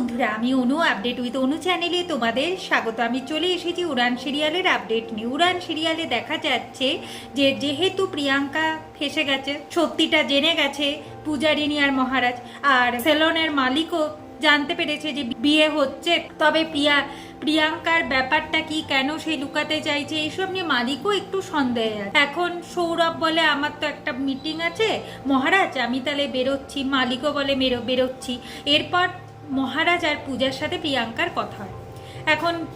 বন্ধুরা, আমি অনু update with অনু চ্যানেলে তোমাদের স্বাগত। আমি চলে এসেছি উড়ান সিরিয়ালের আপডেট নিয়ে। উড়ান সিরিয়ালে দেখা যাচ্ছে যে, যেহেতু প্রিয়াঙ্কা ফেসে গেছে, সত্যিটা জেনে গেছে পূজারিনী আর মহারাজ। আর সেলনের মালিকও জানতে পেরেছে যে, বিয়ে হচ্ছে। তবে প্রিয়া, প্রিয়াঙ্কার ব্যাপারটা কি, কেন সে লুকাতে চাইছে, এইসব নিয়ে মালিকও একটু সন্দেহে আছে। এখন সৌরভ বলে, আমার তো একটা মিটিং আছে। মহারাজ, আমি তাহলে বেরোচ্ছি। মালিকও বলে বেরোচ্ছি। এরপর মহারাজ আর পূজার সাথে প্রিয়াঙ্কার কথা হয়। এখন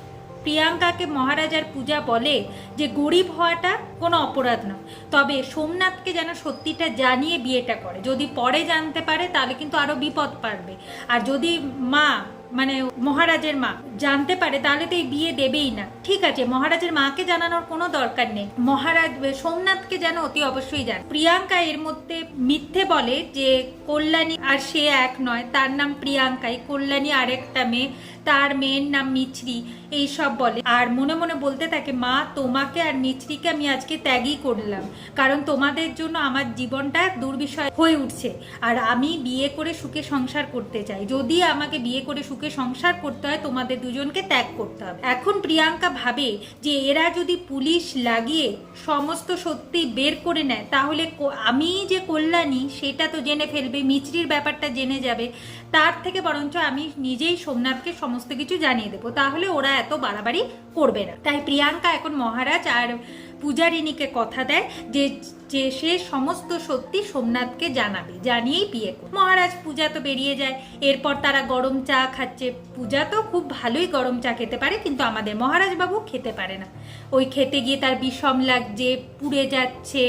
প্রিয়াঙ্কাকে মহারাজ আর পূজা বলে যে, গরিব হওয়াটা কোনো অপরাধ নয় তবে সোমনাথকে যেন সত্যিটা জানিয়ে বিয়েটা করে। যদি পরে জানতে পারে, তাহলে কিন্তু আরও বিপদ পারবে। আর যদি মা মানে মহারাজের মা জানতে পারে, তাহলে তো এই বিয়ে দেবেই না। ঠিক আছে, মহারাজের মাকে জানানোর কোনো দরকার নেই। মহারাজ সোমনাথকে যেন অতি অবশ্যই জান প্রিয়াঙ্কা এর মধ্যে মিথ্যে বলে যে, কল্যাণী আর সে এক নয়, তার নাম প্রিয়াঙ্কাই। কল্যাণী আরেকটা মেয়ে, তার মেয়ের নাম মিছরি এইসব বলে। আর মনে মনে বলতে থাকে, মা, তোমাকে আর মিছরিকে আমি আজকে ত্যাগই করলাম। কারণ তোমাদের জন্য আমার জীবনটা দুর্বিষয় হয়ে উঠছে। আর আমি বিয়ে করে সুখে সংসার করতে চাই। যদি আমাকে বিয়ে করে সুখে সংসার করতে হয়, তোমাদের দুজনকে ত্যাগ করতে হবে। এখন প্রিয়াঙ্কা ভাবে যে এরা যদি পুলিশ লাগিয়ে সমস্ত সত্যি বের করে নেয়, তাহলে আমি যে কল্যাণী, সেটা তো জেনে ফেলবে মিচরির ব্যাপারটা জেনে যাবে। তার থেকে বরঞ্চ আমি নিজেই সোমনাথকে সমস্ত কিছু জানিয়ে দেবো। তাহলে ওরা এত বাড়াবাড়ি করবে না। তাই প্রিয়াঙ্কা এখন মহারাজ আর পূজারিনীকে কথা দেয় যে যে সে সমস্ত সত্যি সোমনাথকে জানাবে, জানিয়েই বিয়ে করবে। মহারাজ পূজা তো বেরিয়ে যায়। এরপর তারা গরম চা খাচ্ছে। পূজা তো খুব ভালোই গরম চা খেতে পারে, কিন্তু আমাদের মহারাজবাবু খেতে পারে না। ওই খেতে গিয়ে তার বিষম লাগছে, পুড়ে যাচ্ছে।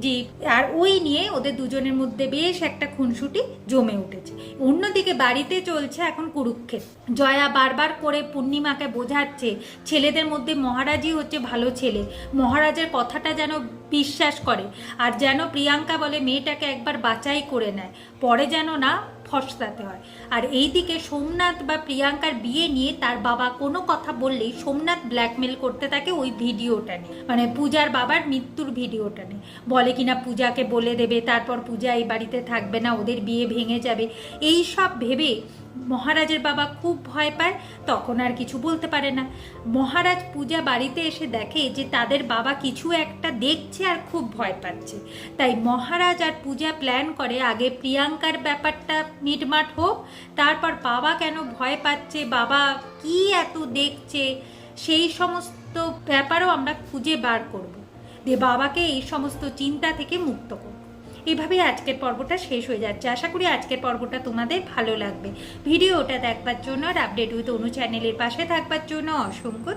জি আর ওই নিয়ে ওদের দুজনের মধ্যে বেশ একটা খুনসুটি জমে উঠেছে। অন্যদিকে বাড়িতে চলছে এখন কুরুক্ষেত্র জয়া বারবার করে পূর্ণিমাকে বোঝাচ্ছে, ছেলেদের মধ্যে মহারাজই হচ্ছে ভালো ছেলে। মহারাজের কথাটা যেন বিশ্বাস করে, আর যেন প্রিয়াঙ্কা বলে মেয়েটাকে একবার বাঁচাই করে নেয়। পরে যেন না ফসলাতে হয়। আর এইদিকে সোমনাথ বা প্রিয়াঙ্কার বিয়ে নিয়ে তার বাবা কোনো কথা বললেই সোমনাথ ব্ল্যাকমেল করতে থাকে ওই ভিডিওটা নিয়ে। মানে পূজার বাবার মৃত্যুর ভিডিওটা নিয়ে। বলে কিনা পূজাকে বলে দেবে, তারপর পূজা এই বাড়িতে থাকবে না, ওদের বিয়ে ভেঙে যাবে। এই সব ভেবে মহারাজের বাবা খুব ভয় পায়, তখন আর কিছু বলতে পারে না। মহারাজ পূজা বাড়িতে এসে দেখে যে তাদের বাবা কিছু একটা দেখছে আর খুব ভয় পাচ্ছে। তাই মহারাজ আর পূজা প্ল্যান করে আগে প্রিয়াঙ্কার ব্যাপারটা মিটমাট হোক, তারপর বাবা কেন ভয় পাচ্ছে, বাবা কি এত দেখছে, সেই সমস্ত ব্যাপারও আমরা খুঁজে বার করব। দিয়ে বাবাকে এই সমস্ত চিন্তা থেকে মুক্ত করব। এভাবে আজকের পর্বটা শেষ হয়ে যাচ্ছে। আশা করি আজকের পর্বটা তোমাদের ভালো লাগবে। ভিডিওটা দেখবার জন্য আর আপডেট উইথ অনু চ্যানেলের পাশে থাকবার জন্য অসংখ্য